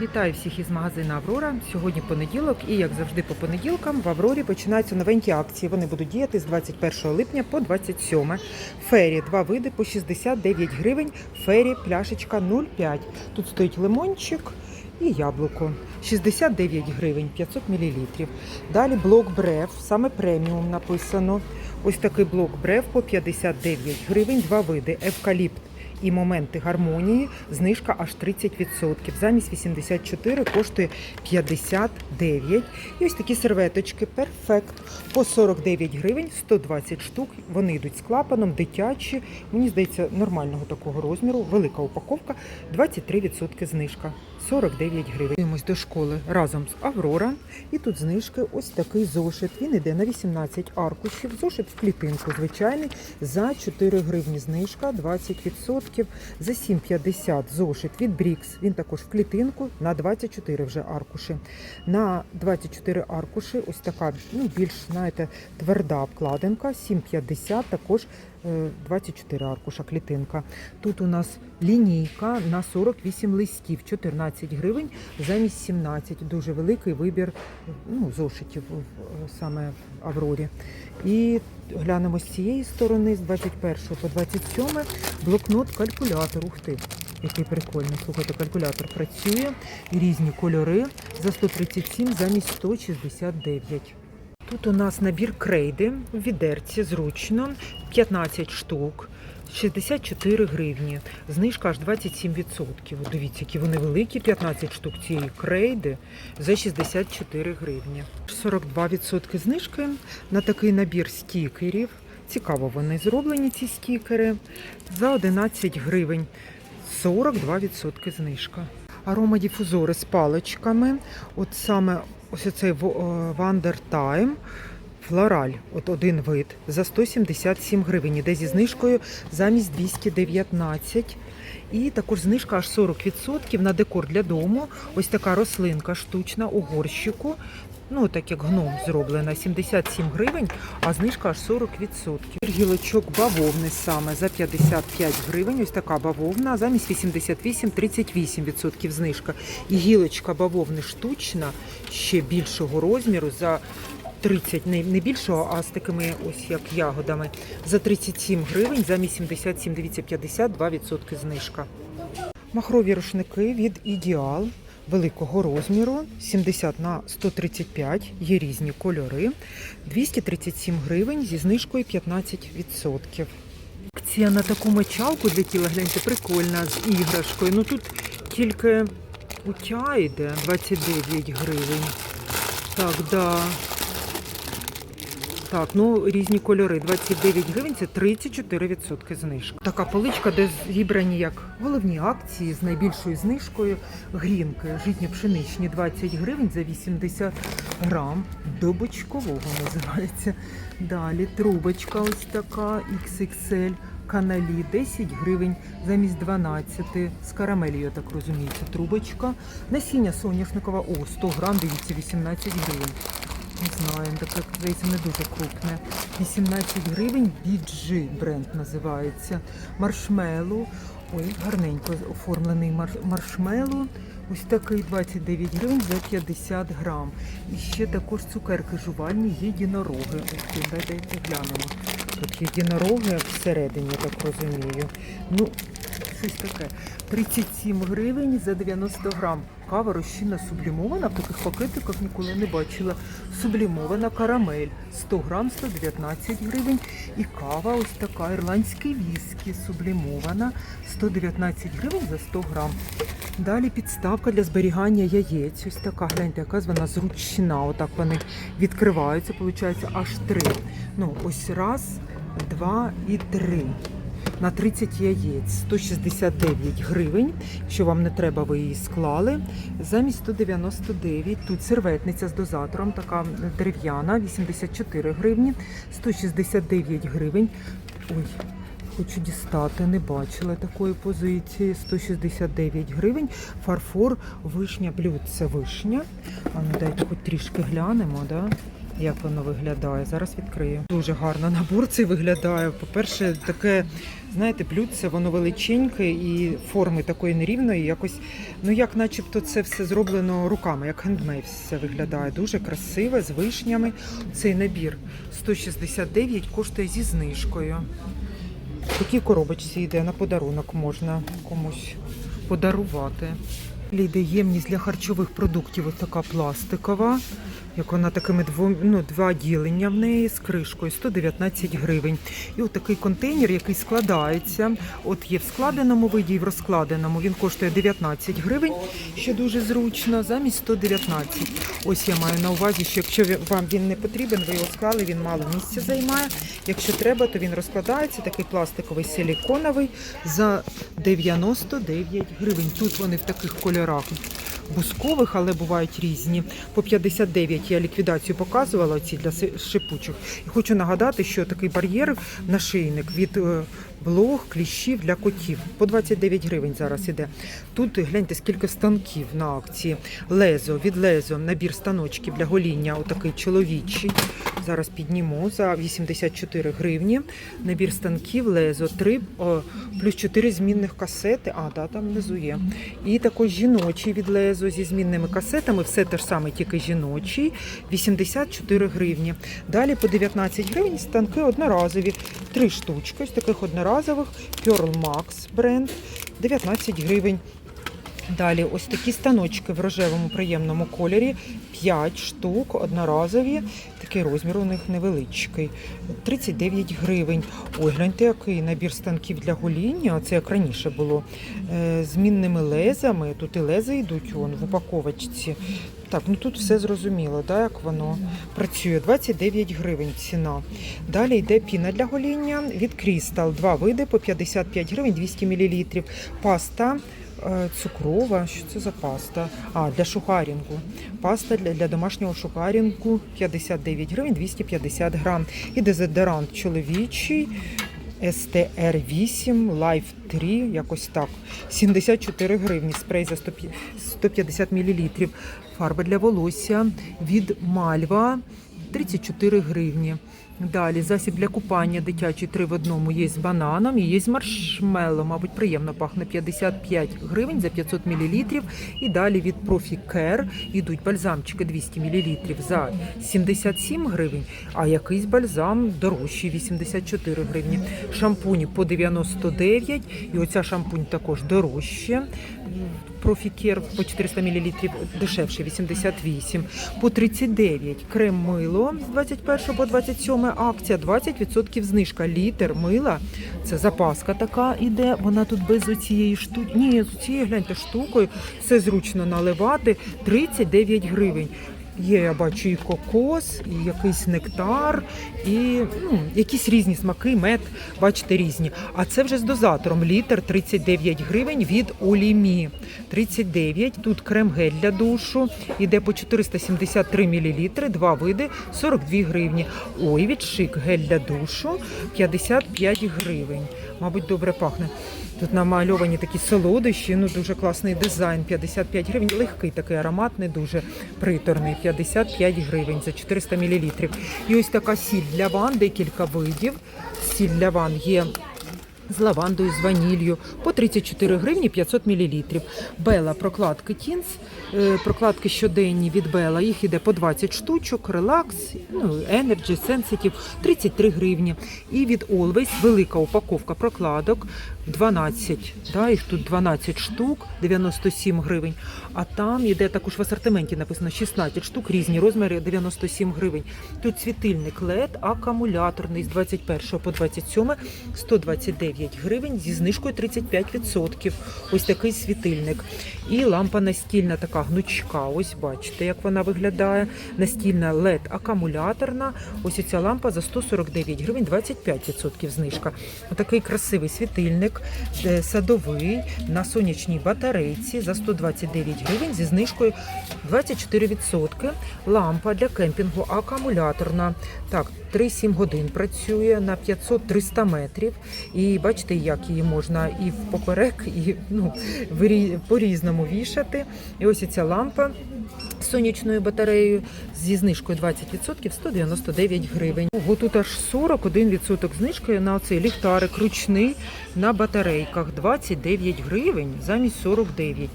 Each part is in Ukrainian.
Вітаю всіх із магазину Аврора. Сьогодні понеділок, і як завжди по понеділкам в Аврорі починаються новенькі акції. Вони будуть діяти з 21 липня по 27. Фері два види по 69 гривень. Фері пляшечка 0,5. Тут стоїть лимончик і яблуко. 69 гривень 500 мл. Далі блок брев, саме преміум написано. Ось такий блок брев по 59 гривень. Два види евкаліпт і моменти гармонії знижка аж 30%. Замість 84 коштує 59. І ось такі серветочки перфект по 49 гривень, 120 штук. Вони йдуть з клапаном, дитячі. Мені здається, нормального такого розміру. Велика упаковка, 23% знижка. 49 гривень. Дивимось до школи разом з Аврора. І тут знижки ось такий зошит. Він іде на 18 аркушів. Зошит в клітинку звичайний за 4 гривні знижка, 20%. За 7,50 зошит від Брікс. Він також в клітинку на 24 вже аркуші. На 24 аркуші ось така ну, більш знаєте, тверда обкладинка. 7,50 також 24 аркуша клітинка. Тут у нас лінійка на 48 листів, 14 гривень замість 17. Дуже великий вибір ну, зошитів саме в Аврорі. І глянемо з цієї сторони, з 21 по 27 блокнот-калькулятор. Ух ти, який прикольний. Слухайте, калькулятор працює. І різні кольори за 137 замість 169. Тут у нас набір крейди в відерці зручно, 15 штук. 64 гривні, знижка аж 27%. От Дивіться, які вони великі, 15 штук цієї крейди за 64 гривні. 42% знижки на такий набір стікерів. Цікаво, вони зроблені, ці стікери. За 11 гривень 42% знижка. Аромадіфузори з паличками. От саме ось оцей Wonder Time Флораль, от один вид, за 177 гривень, іде зі знижкою замість 219. І також знижка аж 40% на декор для дому. Ось така рослинка штучна у горщику. Ну, так як гном зроблена, 77 гривень, а знижка аж 40%. Гілочок бавовни саме за 55 гривень. Ось така бавовна, замість 88 38% знижка. І гілочка бавовни штучна, ще більшого розміру за 30, не, не більшого, а з такими ось як ягодами. За 37 гривень, замість 77, дивіться, 52% знижка. Махрові рушники від Ідеал великого розміру 70 на 135, є різні кольори. 237 гривень зі знижкою 15%. Акція на таку мочалку для тіла, гляньте, прикольна з іграшкою. Ну тут тільки утя йде 29 гривень. Так, да. Так, ну різні кольори. 29 гривень це 34% знижка. Така поличка, де зібрані як головні акції з найбільшою знижкою. Грінки житньо-пшеничні 20 гривень за 80 грам. До бочкового називається. Далі трубочка ось така XXL. Каналі 10 гривень замість 12 з карамелі, я так розумію, трубочка. Насіння соняшникова, о, 100 грам, дивіться, 18 гривень. Не знаю, таке, здається, не дуже крупне. 18 гривень BG бренд називається. Маршмеллоу. Ой, гарненько оформлений мар- маршмеллоу. Ось такий 29 гривень за 50 грам. І ще також цукерки жувальні, єдинороги. Ось дайте глянемо. Тут єдинороги всередині, я так розумію. Ну, щось таке. 37 гривень за 90 грам. Кава розчинна сублімована, в таких пакетиках ніколи не бачила. Сублімована карамель 100 грам 119 гривень. І кава ось така ірландський віскі сублімована 119 гривень за 100 грам. Далі підставка для зберігання яєць. Ось така, гляньте, яка вона зручна. Отак вони відкриваються, виходить, аж три. Ну, ось раз, два і три. На 30 яєць 169 гривень. Якщо вам не треба, ви її склали. Замість 199. Тут серветниця з дозатором, така дерев'яна, 84 гривні, 169 гривень. Ой, хочу дістати, не бачила такої позиції. 169 гривень. Фарфор, вишня, блюд це вишня. А ну дайте хоч трішки глянемо, да? Як воно виглядає. Зараз відкрию. Дуже гарно набор цей виглядає. По-перше, таке, знаєте, блюдце, воно величеньке і форми такої нерівної, якось, ну як начебто це все зроблено руками, як хендмейд все виглядає. Дуже красиве, з вишнями. Цей набір 169 коштує зі знижкою. Такій коробочці йде на подарунок можна комусь подарувати. Ліде ємність для харчових продуктів ось така пластикова. Як вона такими двом, ну, два ділення в неї з кришкою 119 гривень. І от такий контейнер, який складається. От є в складеному виді і в розкладеному. Він коштує 19 гривень, що дуже зручно, замість 119. Ось я маю на увазі, що якщо вам він не потрібен, ви його склали, він мало місця займає. Якщо треба, то він розкладається, такий пластиковий силіконовий за 99 гривень. Тут вони в таких кольорах бускових, але бувають різні. По 59 я ліквідацію показувала ці для шипучих. І хочу нагадати, що такий бар'єр нашийник від блох, кліщів для котів. По 29 гривень зараз іде. Тут гляньте, скільки станків на акції. Лезо, від лезо, набір станочків для гоління, отакий чоловічий. Зараз підніму за 84 гривні. Набір станків, лезо, 3 о, плюс 4 змінних касети. А, да, там внизу є. І також жіночий від лезо зі змінними касетами. Все те ж саме, тільки жіночий. 84 гривні. Далі по 19 гривень станки одноразові. Три штучки з таких одноразових. Pearl Max бренд 19 гривень. Далі ось такі станочки в рожевому приємному кольорі. 5 штук, одноразові. Такий розмір у них невеличкий. 39 гривень. Ой, гляньте, який набір станків для гоління. Це як раніше було. Е, Змінними лезами. Тут і лези йдуть вон, в упаковочці. Так, ну тут все зрозуміло, да, як воно працює. 29 гривень ціна. Далі йде піна для гоління від Crystal. Два види по 55 гривень, 200 мл. Паста е, цукрова. Що це за паста? А, для шухарінгу. Паста для, для домашнього шухарінгу 59 гривень, 250 грам. І дезодорант чоловічий. STR8, Life 3, якось так. 74 гривні. Спрей за 100 150 мл. Фарба для волосся від Мальва 34 гривні. Далі засіб для купання дитячий 3 в одному є з бананом і є з маршмеллом. Мабуть, приємно пахне 55 гривень за 500 мл. І далі від Care йдуть бальзамчики 200 мл за 77 гривень, а якийсь бальзам дорожчий 84 гривні. Шампуні по 99, і оця шампунь також дорожче. Профікер по 400 мл дешевше 88, по 39 крем мило з 21 по 27 акція, 20% знижка. Літр мила. Це запаска така іде. Вона тут без оцієї штуки. Ні, з цією гляньте штукою. Все зручно наливати. 39 гривень. Є, я бачу, і кокос, і якийсь нектар, і ну, якісь різні смаки, мед, бачите, різні. А це вже з дозатором. Літр 39 гривень від Олімі. 39. Тут крем-гель для душу. Іде по 473 мл, два види, 42 гривні. Ой, від шик гель для душу 55 гривень. Мабуть, добре пахне. Тут намальовані такі солодощі, ну дуже класний дизайн. 55 гривень. Легкий такий аромат, не дуже приторний. 55 гривень за 400 мл. І ось така сіль для ван, декілька видів. Сіль для ван є з лавандою, з ванілью по 34 гривні 500 мл. Бела прокладки Тінс, е, прокладки щоденні від Бела, їх іде по 20 штучок, релакс, ну, Energy, Sensitive 33 гривні. І від Always велика упаковка прокладок 12, да, їх тут 12 штук, 97 гривень. А там іде також в асортименті написано 16 штук, різні розміри, 97 гривень. Тут світильник LED акумуляторний з 21 по 27, 129 гривень зі знижкою 35%. Ось такий світильник. І лампа настільна така гнучка. Ось бачите, як вона виглядає. Настільна LED акумуляторна. Ось ця лампа за 149 гривень, 25% знижка. Отакий красивий світильник е, садовий на сонячній батарейці за 129 гривень зі знижкою 24%. Лампа для кемпінгу акумуляторна. Так, 3-7 годин працює на 500-300 метрів. І бачите, як її можна і в поперек, і ну, по-різному вішати. І ось ця лампа з сонячною батареєю зі знижкою 20% 199 гривень. Ого, тут аж 41% знижкою на оцей ліхтарик ручний на батарейках 29 гривень замість 49.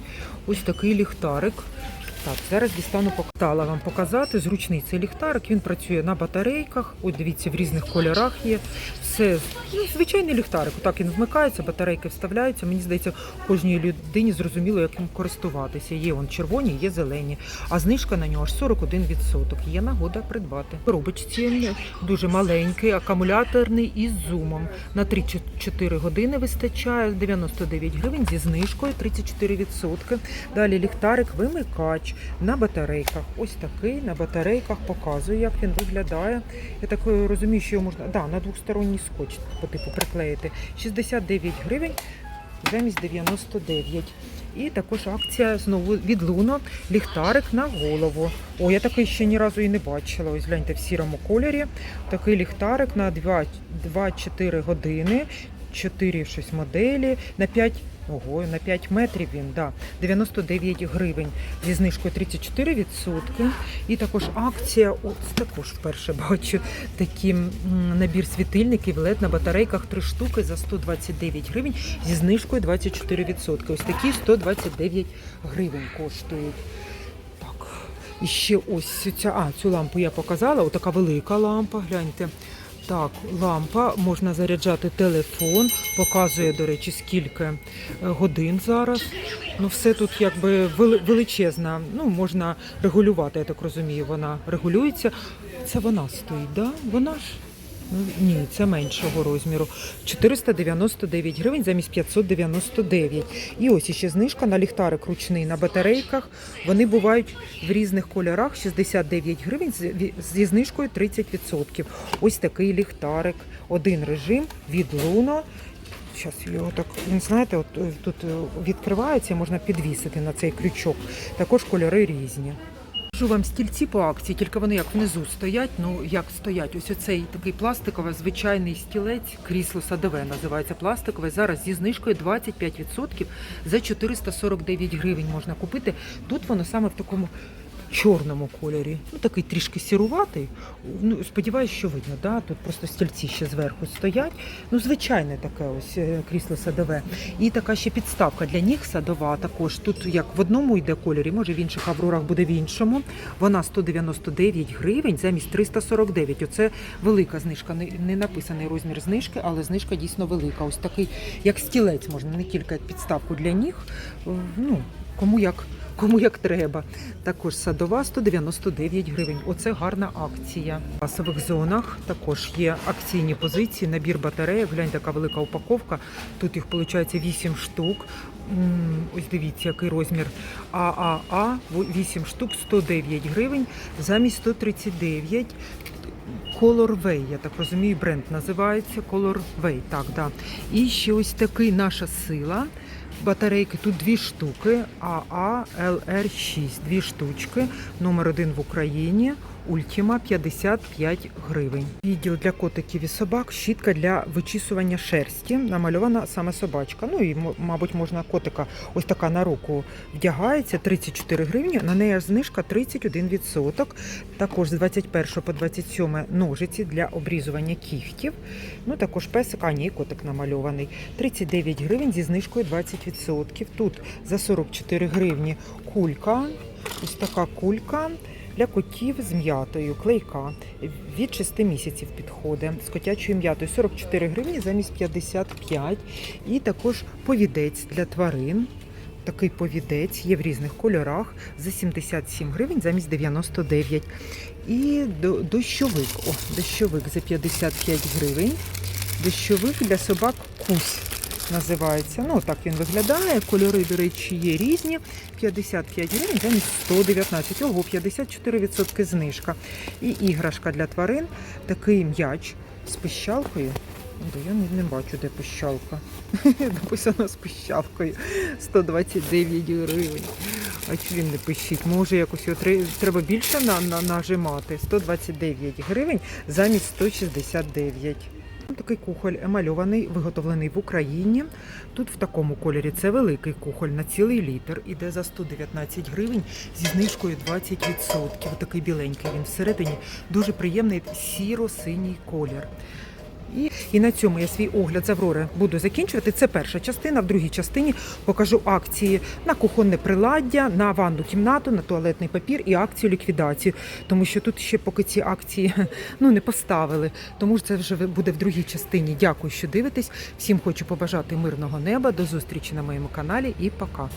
Ось такий ліхтарик. Так, зараз дістану показала вам показати. Зручний цей ліхтарик. Він працює на батарейках. Ось дивіться, в різних кольорах є. Все ну, звичайний ліхтарик. Так він вмикається, батарейки вставляються. Мені здається, кожній людині зрозуміло, як ним користуватися. Є он червоні, є зелені. А знижка на нього аж 41%. Є нагода придбати. Коробочці дуже маленький, акумуляторний із зумом. На 3-4 години вистачає 99 гривень зі знижкою 34%. Далі ліхтарик вимикач на батарейках. Ось такий на батарейках показую, як він виглядає. Я так е, розумію, що його можна да, на двосторонній скотч по типу приклеїти. 69 гривень замість 99. І також акція знову від Луно ліхтарик на голову. О, я такий ще ні разу і не бачила. Ось гляньте в сірому кольорі. Такий ліхтарик на 2-4 години, 4 щось моделі, на 5 Ого, на 5 метрів він, да, 99 гривень зі знижкою 34%. І також акція, от також вперше бачу такий набір світильників LED на батарейках 3 штуки за 129 гривень зі знижкою 24%. Ось такі 129 гривень коштують. Так, і ще ось ця, а, цю лампу я показала, отака велика лампа, гляньте. Так, лампа, можна заряджати телефон, показує, до речі, скільки е, годин зараз. Ну, все тут якби величезна. Ну, можна регулювати, я так розумію, вона регулюється. Це вона стоїть, да? Вона ж. Ну, ні, це меншого розміру. 499 гривень замість 599. І ось іще знижка на ліхтарик ручний на батарейках. Вони бувають в різних кольорах 69 гривень зі знижкою 30%. Ось такий ліхтарик. Один режим від Луно. Зараз його так, він знаєте, от тут відкривається, можна підвісити на цей крючок. Також кольори різні. Кажу вам стільці по акції, тільки вони як внизу стоять. Ну як стоять? Ось оцей такий пластиковий звичайний стілець, крісло садове називається пластикове. Зараз зі знижкою 25% за 449 гривень можна купити. Тут воно саме в такому. Чорному кольорі, ну такий трішки сіруватий. Ну сподіваюся, що видно. Да? Тут просто стільці ще зверху стоять. Ну, звичайне таке ось е, крісло садове. І така ще підставка для ніг садова. Також тут як в одному йде кольорі, може в інших аврорах буде в іншому. Вона 199 гривень замість 349. Оце велика знижка. Не, не написаний розмір знижки, але знижка дійсно велика. Ось такий, як стілець, можна не тільки як підставку для ніг. е, Ну, кому як. Кому як треба. Також садова 199 гривень. Оце гарна акція. В касових зонах також є акційні позиції, набір батареїв. Глянь, така велика упаковка. Тут їх виходить 8 штук. Ось дивіться, який розмір ААА. 8 штук 109 гривень замість 139. Colorway, я так розумію, бренд називається Colorway. Так, да. І ще ось такий наша сила. Батарейки. Тут дві штуки, АА ЛР6, дві штучки, номер один в Україні. Ультіма 55 гривень. Відділ для котиків і собак, щітка для вичісування шерсті. Намальована саме собачка. Ну і мабуть можна котика ось така на руку вдягається 34 гривні. На неї знижка 31%. Також з 21 по 27 ножиці для обрізування кігтів. Ну також песик, а ні, котик намальований. 39 гривень зі знижкою 20%. Тут за 44 гривні кулька. Ось така кулька. Для котів з м'ятою, клейка від 6 місяців підходить з котячою м'ятою 44 гривні замість 55. І також повідець для тварин. Такий повідець є в різних кольорах за 77 гривень замість 99. І до- дощовик. О, дощовик за 55 гривень. Дощовик для собак кусь називається. Ну, так він виглядає. Кольори, до речі, є різні. 55 гривень замість 119. Ого, 54% знижка. І іграшка для тварин. Такий м'яч з пищалкою. Я не, не бачу, де пищалка. Написано з пищалкою. 129 гривень. А чи він не пищить? Може якось його треба більше на, на, нажимати. 129 гривень замість 169. Такий кухоль емальований, виготовлений в Україні. Тут в такому кольорі це великий кухоль на цілий літр. Іде за 119 гривень зі знижкою 20%. Такий біленький він всередині. Дуже приємний сіро-синій колір. І, на цьому я свій огляд з Аврори буду закінчувати. Це перша частина. В другій частині покажу акції на кухонне приладдя, на ванну кімнату, на туалетний папір і акцію ліквідацію. Тому що тут ще поки ці акції ну, не поставили. Тому це вже буде в другій частині. Дякую, що дивитесь. Всім хочу побажати мирного неба. До зустрічі на моєму каналі і пока.